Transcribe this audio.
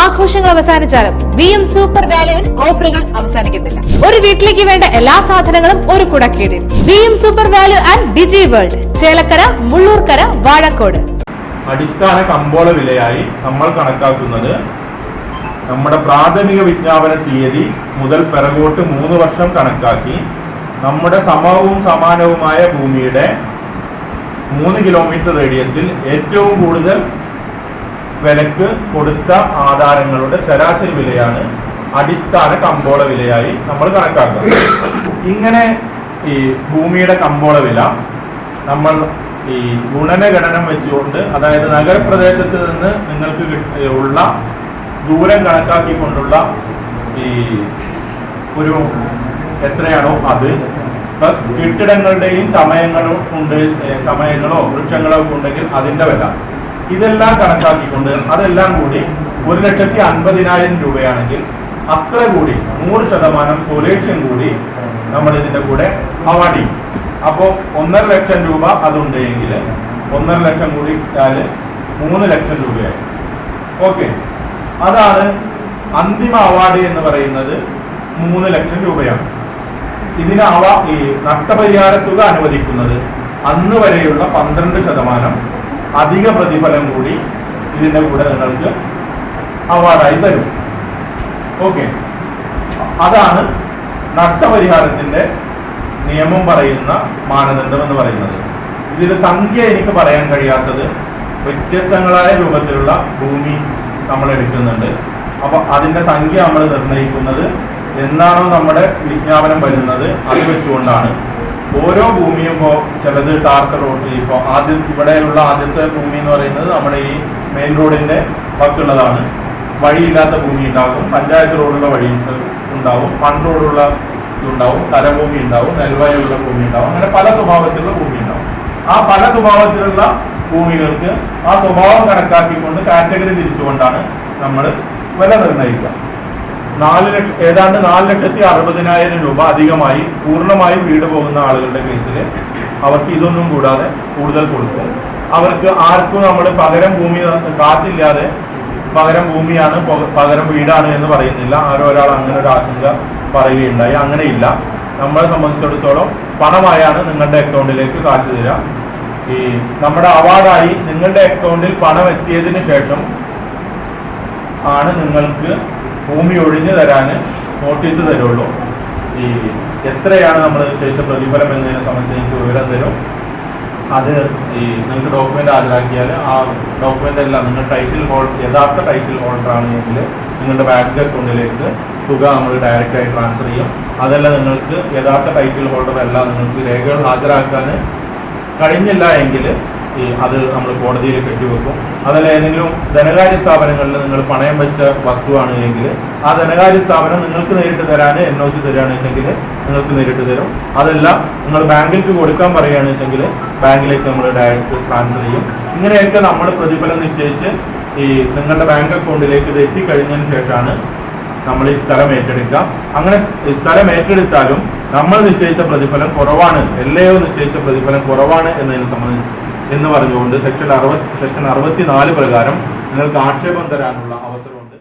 ആഘോഷങ്ങൾ അവസാനിച്ചാലും V M super വാല്യുവിൽ ഓഫറുകൾ അവസാനിക്കുന്നില്ല ഒരു വീട്ടിലേക്ക് വേണ്ട എല്ലാ സാധനങ്ങളും ഒരു കുടക്കീടിൽ. V M super value and digi world Chelakkara Mullurkara Vazhakode. അടിസ്ഥാന കമ്പോള വിലയായി നമ്മൾ കണക്കാക്കുന്നത് നമ്മുടെ പ്രാഥമിക വിജ്ഞാപന തീയതി മുതൽ പിറകോട്ട് മൂന്ന് വർഷം കണക്കാക്കി നമ്മുടെ സമവും സമാനവുമായ ഭൂമിയുടെ മൂന്ന് കിലോമീറ്റർ റേഡിയസിൽ ഏറ്റവും കൂടുതൽ വിലക്ക് കൊടുത്ത ആധാരങ്ങളുടെ ശരാശരി വിലയാണ് അടിസ്ഥാന കമ്പോള വിലയായി നമ്മൾ കണക്കാക്കുന്നത്. ഇങ്ങനെ ഈ ഭൂമിയുടെ കമ്പോള വില നമ്മൾ ഈ ഗുണനഗണനം വെച്ചുകൊണ്ട് അതായത് നഗരപ്രദേശത്ത് നിന്ന് നിങ്ങൾക്ക് ഉള്ള ദൂരം കണക്കാക്കിക്കൊണ്ടുള്ള ഈ ഒരു എത്രയാണോ അത്. പ്ലസ് കെട്ടിടങ്ങളുടെയും സമയങ്ങളും ഉണ്ട് സമയങ്ങളോ വൃക്ഷങ്ങളോ ഉണ്ടെങ്കിൽ അതിന്റെ വില. ഇതെല്ലാം കണക്കാക്കിക്കൊണ്ട് അതെല്ലാം കൂടി ഒരു ലക്ഷത്തി അൻപതിനായിരം രൂപയാണെങ്കിൽ അത്ര കൂടി നൂറ് ശതമാനം സൊല്യൂഷൻ കൂടി നമ്മൾ ഇതിന്റെ കൂടെ അവാർഡ് ചെയ്യും അപ്പോൾ ഒന്നര ലക്ഷം രൂപ അതുണ്ടെങ്കിൽ ഒന്നര ലക്ഷം കൂടി ഇട്ടാൽ മൂന്ന് ലക്ഷം രൂപയായി. ഓക്കെ അതാണ് അന്തിമ അവാർഡ് എന്ന് പറയുന്നത് മൂന്ന് ലക്ഷം രൂപയാണ്. ഇതിന് അവ ഈ നഷ്ടപരിഹാര തുക അനുവദിക്കുന്നത് അന്ന് വരെയുള്ള പന്ത്രണ്ട് ശതമാനം അധിക പ്രതിഫലം കൂടി ഇതിന്റെ കൂടെ നിങ്ങൾക്ക് അവാർഡായി തരും. ഓക്കെ അതാണ് നഷ്ടപരിഹാരത്തിന്റെ നിയമം പറയുന്ന മാനദണ്ഡം എന്ന് പറയുന്നത്. ഇതിൽ സംഖ്യ എനിക്ക് പറയാൻ കഴിയാത്തത് വ്യത്യസ്തങ്ങളായ രൂപത്തിലുള്ള ഭൂമി നമ്മൾ എടുക്കുന്നുണ്ട്. അപ്പൊ അതിന്റെ സംഖ്യ നമ്മൾ നിർണയിക്കുന്നത് എന്താണോ നമ്മുടെ വിജ്ഞാപനം വരുന്നത് അത് വെച്ചുകൊണ്ടാണ്. ഓരോ ഭൂമിയും ഇപ്പോൾ ചിലത് ടാർട്ട് റോഡ് ഇപ്പോൾ ആദ്യ ഇവിടെയുള്ള ആദ്യത്തെ ഭൂമി എന്ന് പറയുന്നത് നമ്മുടെ ഈ മെയിൻ റോഡിന്റെ വക്കുള്ളതാണ് വഴിയില്ലാത്ത ഭൂമി ഉണ്ടാകും പഞ്ചായത്ത് റോഡുള്ള വഴി ഉണ്ട്- ഉണ്ടാവും മൺ റോഡുള്ള ഇതുണ്ടാവും തലഭൂമി ഉണ്ടാവും നെൽവയുള്ള ഭൂമി ഉണ്ടാവും അങ്ങനെ പല സ്വഭാവത്തിലുള്ള ഭൂമി ഉണ്ടാവും ആ പല സ്വഭാവത്തിലുള്ള ഭൂമികൾക്ക് ആ സ്വഭാവം കണക്കാക്കിക്കൊണ്ട് കാറ്റഗറി തിരിച്ചുകൊണ്ടാണ് നമ്മൾ വില നിർണയിക്കുക. നാല് ലക്ഷം ഏതാണ്ട് നാല് ലക്ഷത്തി അറുപതിനായിരം രൂപ അധികമായി പൂർണമായും വീട് പോകുന്ന ആളുകളുടെ കേസിൽ അവർക്ക് ഇതൊന്നും കൂടാതെ കൂടുതൽ കൊടുക്കും. അവർക്ക് ആർക്കും നമ്മൾ പകരം ഭൂമി കാശില്ലാതെ പകരം ഭൂമിയാണ് പക- പകരം വീടാണ് എന്ന് പറയുന്നില്ല. ആരോ ഒരാൾ അങ്ങനെ ഒരു ആശങ്ക പറയുകയുണ്ടായി. അങ്ങനെയില്ല. നമ്മളെ സംബന്ധിച്ചിടത്തോളം പണമായാണ് നിങ്ങളുടെ അക്കൗണ്ടിലേക്ക് കാശ് തരിക. ഈ നമ്മുടെ അവാർഡായി നിങ്ങളുടെ അക്കൗണ്ടിൽ പണം എത്തിയതിന് ശേഷം ആണ് നിങ്ങൾക്ക് ഭൂമി ഒഴിഞ്ഞു തരാൻ നോട്ടീസ് തരുള്ളൂ. ഈ എത്രയാണ് നമ്മൾ നിശ്ചയിച്ച പ്രതിഫലം എന്നതിനെ സംബന്ധിച്ച് എനിക്ക് വിവരം തരും. അത് ഈ നിങ്ങൾക്ക് ഡോക്യുമെന്റ് ഹാജരാക്കിയാൽ ആ ഡോക്യുമെന്റ് എല്ലാം നിങ്ങൾ ടൈറ്റിൽ ഹോൾഡർ യഥാർത്ഥ ടൈറ്റിൽ ഹോൾഡർ ആണെങ്കിൽ നിങ്ങളുടെ ബാങ്ക് അക്കൗണ്ടിലേക്ക് തുക നമ്മൾ ഡയറക്റ്റ് ആയി ട്രാൻസ്ഫർ ചെയ്യും. അതല്ല നിങ്ങൾക്ക് യഥാർത്ഥ ടൈറ്റിൽ ഹോൾഡർ എല്ലാം നിങ്ങൾക്ക് രേഖകൾ ഹാജരാക്കാൻ കഴിഞ്ഞില്ല എങ്കിൽ ഈ അത് നമ്മൾ കോടതിയിൽ കെട്ടിവെക്കും അതല്ല ഏതെങ്കിലും ധനകാര്യ സ്ഥാപനങ്ങളിൽ നിങ്ങൾ പണയം വെച്ച വസ്തുവാണ് എങ്കിൽ ആ ധനകാര്യ സ്ഥാപനം നിങ്ങൾക്ക് നേരിട്ട് തരാൻ എൻ ഒ സി തരാണ് വെച്ചെങ്കിൽ നിങ്ങൾക്ക് നേരിട്ട് തരും. അതല്ല നിങ്ങൾ ബാങ്കിലേക്ക് കൊടുക്കാൻ പറയുകയാണ് വെച്ചെങ്കിൽ ബാങ്കിലേക്ക് നമ്മൾ ഡയറക്റ്റ് ട്രാൻസ്ഫർ ചെയ്യും. ഇങ്ങനെയൊക്കെ നമ്മൾ പ്രതിഫലം നിശ്ചയിച്ച് ഈ നിങ്ങളുടെ ബാങ്ക് അക്കൗണ്ടിലേക്ക് ഇത് എത്തിക്കഴിഞ്ഞതിന് ശേഷമാണ് നമ്മൾ ഈ സ്ഥലം ഏറ്റെടുക്കുക. അങ്ങനെ ഈ സ്ഥലം ഏറ്റെടുത്താലും നമ്മൾ നിശ്ചയിച്ച പ്രതിഫലം കുറവാണ്. എല്ലയോ നിശ്ചയിച്ച പ്രതിഫലം കുറവാണ് എന്നതിനെ സംബന്ധിച്ച് എന്ന് പറഞ്ഞുകൊണ്ട് സെക്ഷൻ അറുപത് സെക്ഷൻ അറുപത്തിനാല് പ്രകാരം നിങ്ങൾക്ക് ആക്ഷേപം തരാനുള്ള അവസരമുണ്ട്